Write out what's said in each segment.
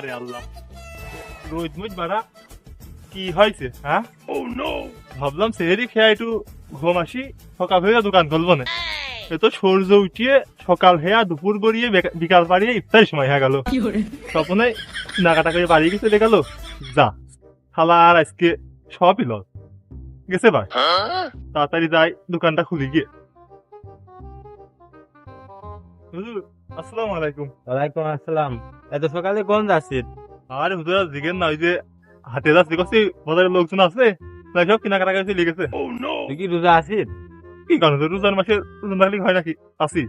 আরে আল্লাহ। রোজ মুজ বাড়া কি হয়েছে হ্যাঁ ভাবলাম সেহেরি খেয়ে একটু ঘুম আসি সকাল হয়ে দোকান খুলবো না। এ তো সূর্য উঠিয়ে সকাল হয়ে দুপুর গড়িয়ে বিকাল পাড়িয়ে ইফতার সময় হয়ে গেল। স্বপ্নে নাকাটা করে বাড়ি গেছে দেখাল যা আর আজকে সবই লস। গেছে ভাই তাড়াতাড়ি যাই দোকানটা খুলি গিয়ে। হুজুর আসসালামু আলাইকুম। ওয়ালাইকুম আসসালাম। এত সকালে কোন যাচ্ছিস আরে হুজুর জিগেন না ওই যে হাটে যাচ্ছি করছি বাজারের লোকজন আছে তাই সব কেনাকাটা করে চলে গেছে তুই কি রোজা আছিস? কি কারণ রোজার মাসে রোজা থাকলে হয় নাকি? আসি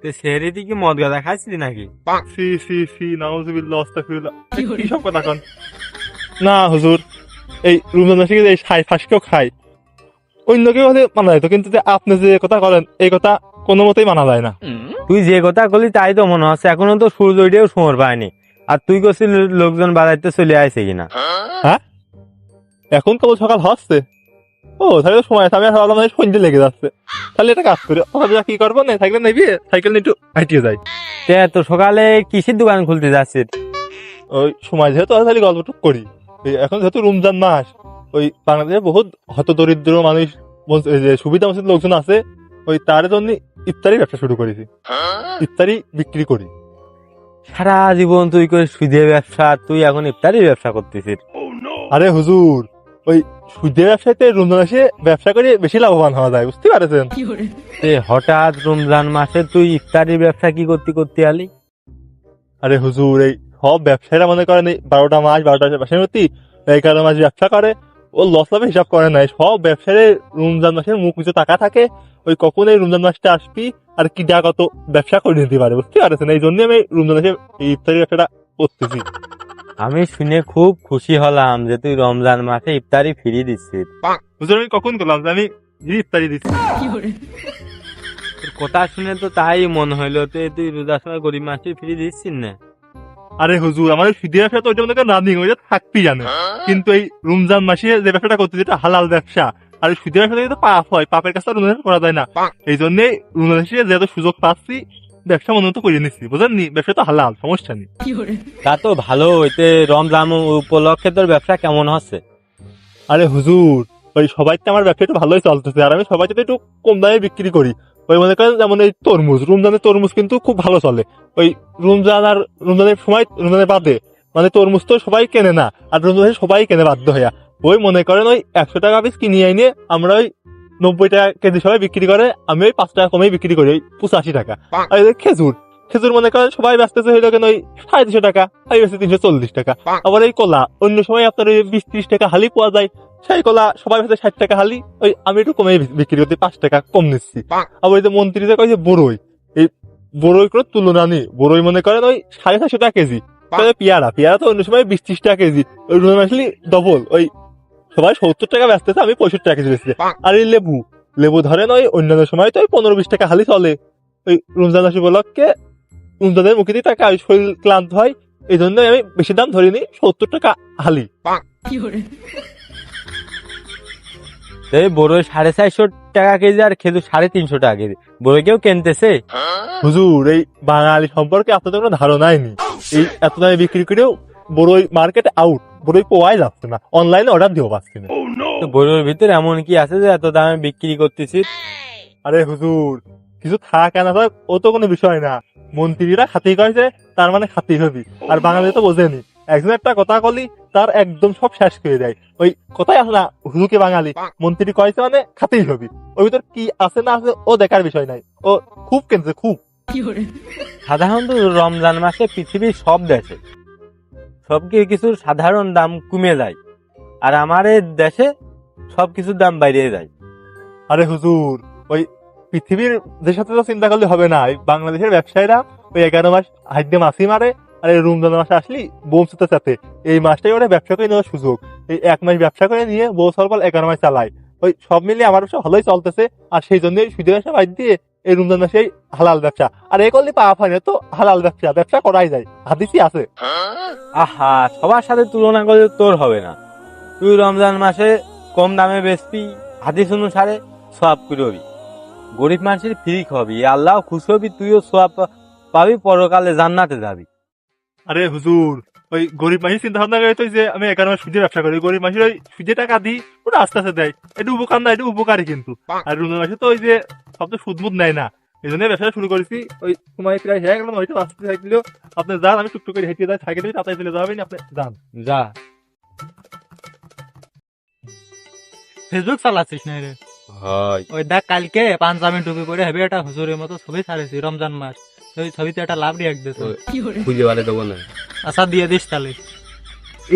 তুই সেহরিতে কি মদ গাঁদা খাইছিলি নাকি? সি সি সি নাউজুবিল্লাহ আস্তাগফিরুল্লাহ। কি সব কথা কন? না হুজুর এই রমজান মাসে এই সাই ফাঁসকেও খাই অন্য কেউ হলে মানা যেত কিন্তু যে আপনি যে কথা করেন এই কথা কোনো মতেই মানা যায় না। তুই যে কথা বলি তাই তো মনে হচ্ছে। এখনও তো সূর্য উঠেও সমর পায়নি। আর তুই করছিস লোকজন বাজাইতে চলে আসে কিনা। হ্যাঁ? এখন কেবল সকাল হচ্ছে। ও তাহলে সময় আছে। আমি আর ভাবলাম সন্ধ্যে লেগে যাচ্ছে। তাহলে এটা কাজ করি। ওখানে কি করব না সাইকেল নেবি। সাইকেল নিয়ে একটু হাঁটিয়ে যাই। তে তো সকালে কিসের দোকান খুলতে যাচ্ছিস? ওই সময় যেহেতু আছে তাহলে গল্পটুক করি। এখন যেহেতু রমজান মাস ওই বাংলাদেশে বহুত হত দরিদ্র মানুষ সুবিধা বঞ্চিত লোকজন আছে। ওই তার জন্য ইফতারি ব্যবসা শুরু করেছি। ইফতারি বিক্রি করি। সারা জীবন তুই করে সুদে ব্যবসা তুই এখন ইফতারি ব্যবসা করতেছিস। আরে হুজুর ওই সুদের ব্যবসাতে রমজান মাসে ব্যবসা করে বেশি লাভবান হওয়া যায় বুঝতে পারছেন? হঠাৎ রমজান মাসে তুই ইফতারি ব্যবসা কি করতে করতে আলি? আরে হুজুর এই সব ব্যবসায়ীরা মনে করেন এই বারোটা মাস বারোটা ব্যবসায়ী প্রতি এগারো মাস ব্যবসা করে ও লস লাভে হিসাব করে নাই সব ব্যবসায়ী রমজান মাসের মুখ কিছু টাকা থাকে ওই কখন এই রমজান মাসটা আসবি আর কি যা কত ব্যবসা করে নিতে পারে বুঝতে পারছেন? এই জন্য আমি রমজান মাসে এই ইফতারি ব্যবসাটা করতেছি। আমি শুনে খুব খুশি হলাম যে তুই রমজান মাসে ইফতারি ফিরিয়ে দিচ্ছিস। হুজুর আমি কখন করলাম? যে আমি ইফতারি দিচ্ছি। তোর কথা শুনে তো তাই মনে হইল তে তুই রোজার সময় গরিব মাসে ফিরিয়ে দিচ্ছিস না। আরে হুজুর আমার সুদের ব্যবসা তো ওইটা মনে করেন রানিং ওইটা থাকতেই জানে। কিন্তু এই রমজান মাসে যে ব্যবসাটা করতে যেটা হালাল ব্যবসা। আর সুদের থেকে তো পাপ হয় পাপের কাছে মাসে করা যায় না। এই জন্য রমজান মাসে যেহেতু সুযোগ পাচ্ছি ব্যবসা মনে মতো করে নিচ্ছি বুঝলেন ব্যবসা তো হালাল সমস্যা নেই। তা তো ভালো হইতে রমজান উপলক্ষে তোর ব্যবসা কেমন হচ্ছে? আরে হুজুর ওই সবাই তো আমার ব্যবসা একটু ভালোই চলতেছে আর আমি সবাই একটু কম দামে বিক্রি করি ওই মনে করেন যেমন এই তরমুজ রমজানের তরমুজ কিন্তু খুব ভালো চলে। ওই রমজান আর রমজানের সময় রমজানের বাদে মানে তরমুজ তো সবাই কেনে না আর রমজানের সবাই কেনে বাধ্য হইয়া। ওই মনে করেন ওই একশো টাকা পিস কিনে আইনে আমরা ওই নব্বই টাকা কেজি সবাই বিক্রি করে আমি ওই পাঁচ টাকা কমেই বিক্রি করি ওই পঁচাশি টাকা। আর খেজুর খেজুর মনে করেন সবাই ব্যস্ত হইল কেন ওই সাড়ে তিনশো টাকা আমি বেশি তিনশো চল্লিশ টাকা। আবার এই কলা অন্য সময় আপনার ওই বিশ ত্রিশ টাকা হালি পাওয়া যায় সেই কলা সবাই ভেতরে ষাট টাকা হালি ওই আমি একটু কমে বিক্রি করতে পাঁচ টাকা কম নিচ্ছি। আবার ওই যে মন্ত্রী যে কয় যে বড়ই এই বড়ই কোনো তুলনা নেই বড়ই মনে করেন ওই সাড়ে চারশো টাকা কেজি। পেয়ারা পেয়ারা তো অন্য সময় বিশ ত্রিশ টাকা কেজি ওই আসলে ডবল ওই সবাই সত্তর টাকা ব্যস্ত আমি পঁয়ষট্টি টাকা কেজি বেচছি আর এই লেবু লেবু ধরেন ওই অন্যান্য সময় তো ওই পনেরো বিশ টাকা হালি চলে। ওই রমজান মাসে উপলক্ষে রমজানের মুখে দিয়ে টাকা শরীর ক্লান্ত হয় এই জন্য আমি বেশি দাম ধরিনি সত্তর টাকা হালি। এই বড়ই সাড়ে চারশো টাকা কেজি আর খেজুর সাড়ে তিনশো টাকা কেজি। বড়ই কেউ কিনতেছে? হুজুর এই বাঙালি সম্পর্কে আপনাদের কোনো ধারণাই নেই। এই এত দামে বিক্রি করেও বড়ই মার্কেট আউট বড়ই পাওয়াই যাচ্ছে না। অনলাইনে অর্ডার দিও পাচ্ছি না। তো বড়ির ভিতরে এমন কি আছে যে এত দামে বিক্রি করতেছি? আরে হুজুর কিছু থাক না থাক ও তো কোনো বিষয় না। মন্ত্রীরা খাতেই কয়েছে তার মানে খাতেই হবি। আর বাঙালি তো বোঝেনি। একজন একটা কথা কলি তার একদম সব শেষ করে দেয়। ওই কথাই আছে না হুজুকে বাঙালি। মন্ত্রী কয়েছে মানে খাতেই হবি। ওই ভিতর কি আছে না আছে ও দেখার বিষয় নাই। ও খুব কেনছে খুব। সাধারণত রমজান মাসে পৃথিবীর সব দেশে সব কিছুর সাধারণ দাম কমে যায়। আর আমার দেশে সব কিছুর দাম বাইরে যায়। আরে হুজুর, ওই পৃথিবীর দেশের তো চিন্তা করলে হবে না। বাংলাদেশের ব্যবসায়ীরা ওই এগারো মাস হাইডে মাসি মারে, আর এই রমজান মাসে আসলি বোম সাথে সাথে এই মাসটাই ওরা ব্যবসা করে নেওয়ার সুযোগ। এই এক মাস ব্যবসা করে নিয়ে বউ সরবল এগারো মাস চালায়। ওই সব মিলিয়ে আমার ব্যবসা ভালোই চলতেছে, আর সেই জন্যই সুদের ব্যবসা বাদ দিয়ে এই রমজান মাসে হালাল ব্যবসা। আর এই করলে পাওয়া হয় না তো হালাল ব্যবসা ব্যবসা করাই যায়। হাদিসই আছে। আহা সবার সাথে তুলনা করলে তোর হবে না। তুই রমজান মাসে কম দামে বেচবি হাদিস অনুসারে সব করবি গরিব মানুষের ফ্রি খাবি আল্লাহ খুশি হবি তুইও সব পাবি পরকালে জান্নাতে যাবি। আরে হুজুর ওই গরিব মানুষের চিন্তা ভাবনা করে তো যে আমি এখানে আমার সুদের ব্যবসা করি গরিব মানুষের ওই সুদের টাকা দিই ওটা আস্তে আস্তে দেয়। এটা উপকার না এটা উপকারী কিন্তু। আর রমজান মাসে তো ওই যে সব তো সুদ নেয় না। এই জন্য ব্যবসা শুরু করেছি। ওই সময় প্রায় হয়ে গেল হয়তো আসতে থাকলেও আপনি যান আমি টুকটুক করে হেঁটে যাই সাইকেলে তাড়াতাড়ি চলে যাবেন আপনি যান। যা। ফেসবুক চালাচ্ছিস না রে? ওই দেখ কালকে পাঞ্জাবি টুপি পরে হেবি একটা হুজুরের মতো ছবি ছাড়েছি রমজান মাস। ওই ছবিতে একটা লাভ রিয়াক্ট দিয়েছে খুঁজে বাড়ি দেবো না। আচ্ছা দিয়ে দিস তাহলে।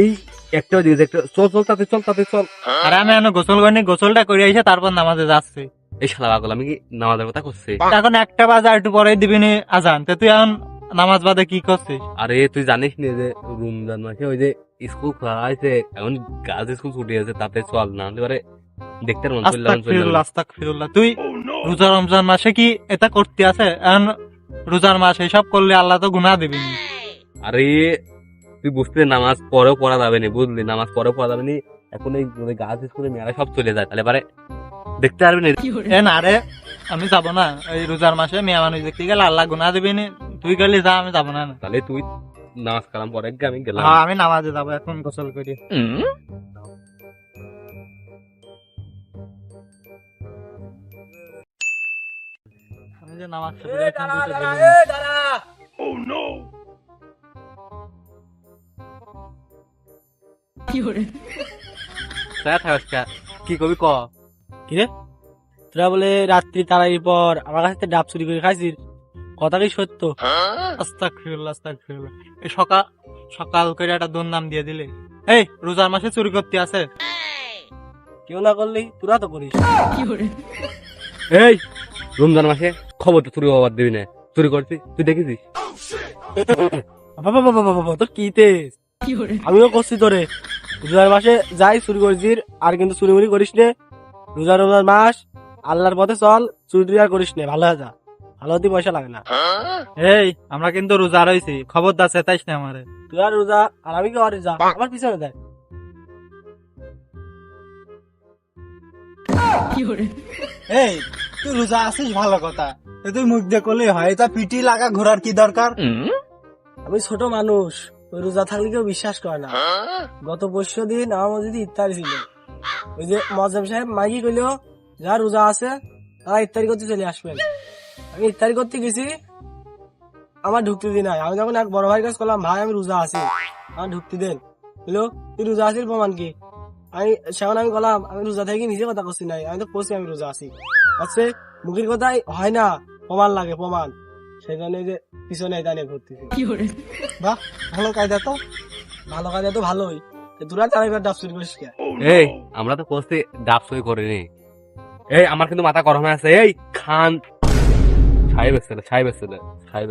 এই একটা একটা। চল চল তাতে চল তাতে চল। আরে আমি গোসল করিনি গোসলটা করে এসে তারপর নামাজে যাচ্ছি। এই শালা পাগল আমি কি নামাজের কথা করছি এখন একটা বাজে আর একটু পরে দিবি নি আজান। তে তুই এখন নামাজ বাদে কি করছিস? আরে তুই জানিস না যে রমজান মাসে ওই যে স্কুল খোলা আছে এখন গাছ স্কুল ছুটি আছে তাতে চল না। হলে পরে দেখতে মন তুই রোজা রমজান মাসে কি এটা করতে আছে? এখন রোজার মাস এসব করলে আল্লাহ তো গুনাহ দিবি নি। আরে তুই বুঝতে নামাজ পরেও পড়া যাবে না বুঝলি? নামাজ পরেও পড়া যাবে না এখন এই গাছ স্কুলে মেয়েরা সব চলে যায়। তাহলে পারে দেখতে পারবি না? এ না রে আমি যাব না। এই রোজার মাসে মেয়ে মানুষ দেখতে গেলে আল্লাহ গুনাহ দিবি নি। তুই গেলে যা আমি যাব না। তাহলে তুই নামাজ কালাম পরে আমি গেলাম। হ্যাঁ আমি নামাজে যাব এখন গোসল করি। আমি যে নামাজ পড়ি, এখন দুটো দিলাম। কি কবি ক? কিরে তোরা বলে রাত্রি তারাইর পর আমার কাছে ডাব চুরি করে খাইছিস? কথা কি সত্য? আস্তাগফিরুল্লাহ, আস্তাগফিরুল্লাহ। এই সকাল সকাল করে একটা দোন নাম দিয়ে দিলে। এই রোজার মাসে চুরি করতে আছে। কেউ না করলি তোরা তো করিস। এই রমজান মাসে খবর তো চুরি হওয়ার দিবি না। চুরি করছি তুই দেখেছিস? বাবা বাবা বাবা বাবা তোর কি তেজ আমিও করছি তোরে। রোজার মাসে যাই চুরি করেছিস আর কিন্তু চুরি মুড়ি করিস নে। রোজা রোজার মাস আল্লাহর পথে চল চুরি আর করিস নে ভালো হয়ে যা। ভালো হতে পয়সা লাগে না। এই আমরা কিন্তু রোজা রয়েছি খবরদার চেতাইস না আমারে। তুই আর রোজা আর আমি কি আর যা আমার পিছনে দেয় এই তুই রোজা আছিস? ভালো কথা। তুই মুখ দিয়ে করলে হয় তা পিটি লাগা ঘোরার কি দরকার? আমি ছোট মানুষ ওই রোজা থাকলে কেউ বিশ্বাস করে না। গত পরশু দিন আমার মসজিদে ইফতারি ছিল। ওই যে মজাম সাহেব মাইকি কইলো যা রোজা আছে তারা ইফতারি করতে চলে আসবেন। আমি ইফতারি করতে গেছি আমার ঢুকতে দিন আমি যখন এক বড় ভাইয়ের কাছে করলাম ভাই আমি রোজা আছি। আমার ঢুকতে দেন। তুই রোজা আছিস প্রমাণ কি? আমি আমি বললাম আমি রোজা থেকে নিজে কথা করছি নাই আমি তো করছি আমি রোজা আছি। আচ্ছা মুখের কথাই হয় না প্রমাণ লাগে প্রমাণ। সেই জন্য যে পিছনে নিয়ে ঘুরতেছি। বাহ ভালো কায়দা তো। ভালো কায়দা তো ভালোই। তোরা তো এবার ডাব চুরি করিস এই আমরা তো ডাব করিনি। এই আমার কিন্তু মাথা গরম আছে। এই খান। সাহেব সাহেব সাহেব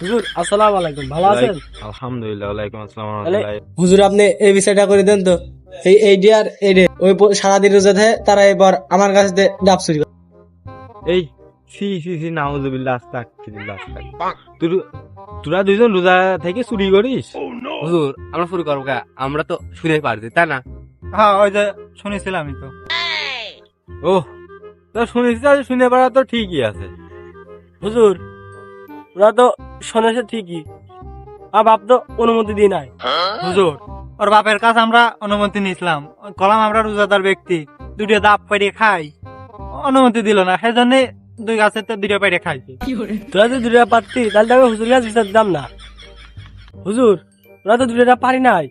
হুজুর আসসালামু আলাইকুম। ভালো আছেন? আলহামদুলিল্লাহ ওয়ালাইকুম আসসালাম হুজুর আপনি এই বিষয়টা করে দেন তো। এই এই ডিয়ার এই ওই সারাদিন রোজা থাকে তারা এবার আমার কাছে ডাব চুরি করে। এই সি সি সি নাউজুবিল্লাহ আস্তাগফিরুল্লাহ আস্তাগফিরুল্লাহ তুই- তোরা দুইজন রোজা থেকে চুরি করিস হুজুর আমরা শুরু করব আমরা তো শুনে পারছি তাই না? হ্যাঁ ওই যে শুনেছিলামই তো। ও তো শুনেছি শুনে পারা তো ঠিকই আছে। হুজুর ওরা তো শুনেছে ঠিকই আর বাপ তো অনুমতি দিয়ে নাই। হুজুর ওর বাপের কাছে আমরা অনুমতি নিয়েছিলাম। কলাম আমরা রোজাদার ব্যক্তি দুটো দাপ পেরিয়ে খাই। অনুমতি দিল না সেই জন্য দুই গাছের তো দুটো পেরিয়ে খাইছি তোরা যদি দুটা পারতি তাহলে তো আমি হুজুর কাছে বিচার দিতাম না। হুজুর ওরা তো দুটা পারি নাই।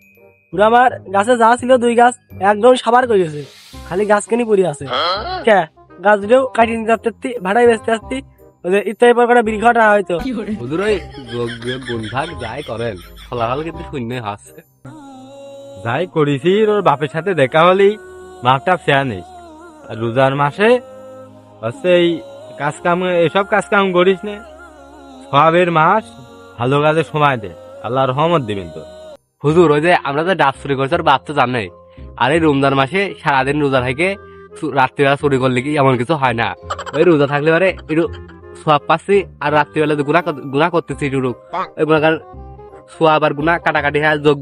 ওরা আমার গাছে যা ছিল দুই গাছ একদম সাবার করেছে খালি গাছ কেনি পড়ে আছে। কে? গাছ দুটো কাটিয়ে নিতে আসতে ভাড়াই বেচতে আসতি ইত্যাদি পর করে বিড়ি খাওয়াটা হয়তো হুজুর ওই গুণভাগ যাই করেন ফলাফল কিন্তু শূন্য হাসছে যাই করেছি ওর বাপের সাথে দেখা হলেই মাপটা ফেয়া নেই। আর রোজার মাসে হচ্ছে এই কাজ কাম এসব কাজ কাম করিস নে। সবের মাস ভালো কাজে সময় দে। আল্লাহ রহমত দিবেন তো হুজুর ওই যে আমরা যে ডাব চুরি করছি ওর বাপ তো জানে। আর এই রমজান মাসে সারাদিন রোজা থেকে রাত্রিবেলা চুরি করলে কি এমন কিছু হয় না? ওই রোজা থাকলে পরে একটু সোয়াব পাচ্ছি আর রাত্রিবেলা যে গুণা কর- গুণা করতেছি একটু ওই করেন সোয়াব আর গুণা কাটাকাটি হ্যাঁ যোগ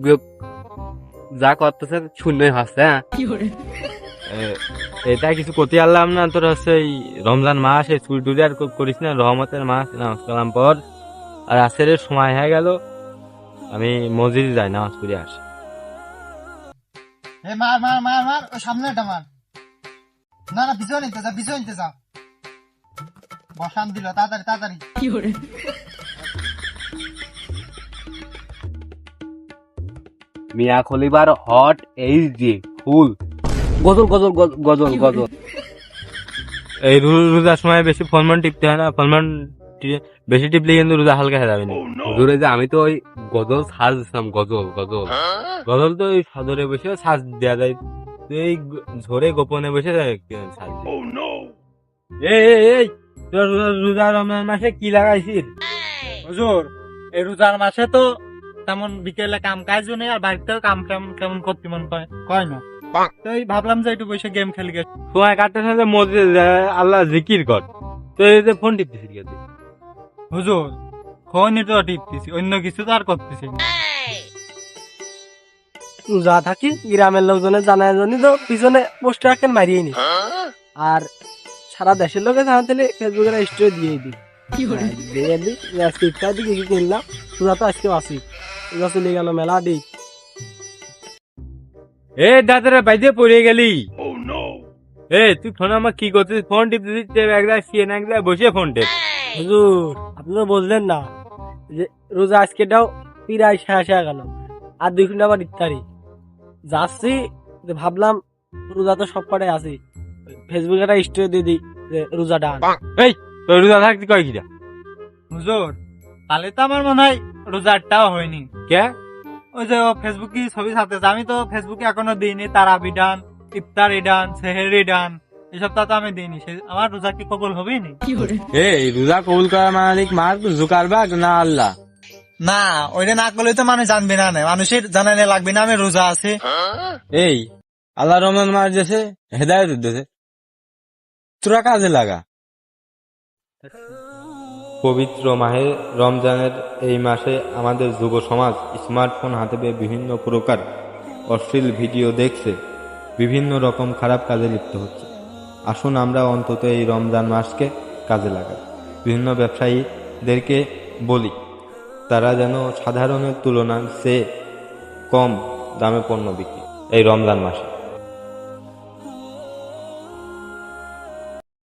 যা করতেছে শূন্যই হচ্ছে হ্যাঁ। এটা কিছু করতে পারলাম না তোর হচ্ছে এই রমজান মাস এই চুরি টুরি আর করিস না রহমতের মাস নামাজ কালাম পর আর আসের সময় হয়ে গেল আমি মসজিদে যাই নামাজ পড়ে আসি। এ মার মার মার মার ও সামনে এটা মার। না না পিছনে নিতে যা পিছনে নিতে যা। বসান দিল তাড়াতাড়ি তাড়াতাড়ি। মিয়া খলিবার হট এইচ ডি ফুল। গজল গজল গজল, গজল এই রোজার সময় বেশি ফলমন টিপতে হয় না ফলমন বেশি টিপলে কিন্তু রোজা হালকা হয়ে যাবে না। যে আমি তো ওই গজল সার্চ দিছিলাম গজল গজল। গজল তো ওই সদরে বসে সাজ দেওয়া যায়। এই ঝোরে গোপনে বসে সাজ এই এই, তোর রোজা- রমজান মাসে কি লাগাইছিস? হুজুর এই রোজার মাসে তো তেমন বিকেলে কাম কাজ নেই আর বাড়িতেও কাম কেমন কেমন করতে মন কয় কয় না? তো এই ভাবলাম যে একটু বসে গেম খেলি সময় কাটতে সাথে মসজিদে যা, আল্লাহ জিকির কর। তো এই যে ফোন টিপতেছিস কি তুই? হুজুর ফোনই তো টিপতেছি অন্য কিছু তো আর করতেছি না। রোজা থাকি গ্রামের লোকজনের জানার জন্য তো পিছনে পোস্টার রাখেন মারিয়ে নি। আর সারা দেশের লোকে জানাতে ফেসবুকের স্টোরি দিয়ে দিই। দিয়ে দিই আজকে ইত্যাদি কিনলাম? তো আজকে আসি চলে গেল মেলা দিই এ দাদারা বাইরে পড়ে গেলি। এ তুই ফোন আমার কি করছিস? ফোন টেপ এক জায়গায় সিএন এক বসে ফোন টেপ। হুজুর আপনি তো বললেন না যে রোজা আজকেটাও প্রায় শেষ হয়ে গেল। আর দুই ঘণ্টা আবার ইত্যাদি যাচ্ছি যে ভাবলাম রোজা তো সব কটাই আছি। ফেসবুকে একটা স্টোরি দিয়ে দিই যে রোজা ডান এই তোর রোজা থাকতে কয় কিরা? হুজুর তাহলে তো আমার মনে হয় রোজারটাও হয়নি। কে? ওই যে ফেসবুকে ছবি ছাড়তেছে আমি তো ফেসবুকে এখনও দিইনি। তারাবি ডান ইফতারি ডান সেহেরি ডান এসব তো আমি দিইনি। আমার রোজা কি কবল হবেই নি? এই রোজা কবুল করার মালিক মার জুকারবাগ না আল্লাহ? না ওইটা না করলে তো মানুষ জানবে না মানুষের জানানে লাগবে না আমি রোজা আছে। এই আল্লাহ রহমান মার দেশে হেদায়ত উদ্দেশ্যে তোরা কাজে লাগা। পবিত্র মাহে রমজানের এই মাসে আমাদের যুব সমাজ স্মার্টফোন হাতে পেয়ে বিভিন্ন প্রকার অশ্লীল ভিডিও দেখছে, বিভিন্ন রকম খারাপ কাজে লিপ্ত হচ্ছে। আসুন আমরা অন্তত এই রমজান মাসকে কাজে লাগাই। বিভিন্ন ব্যবসায়ীদেরকে বলি, তারা যেন সাধারণের তুলনায় সে কম দামে পণ্য বিক্রি। এই রমজান মাসে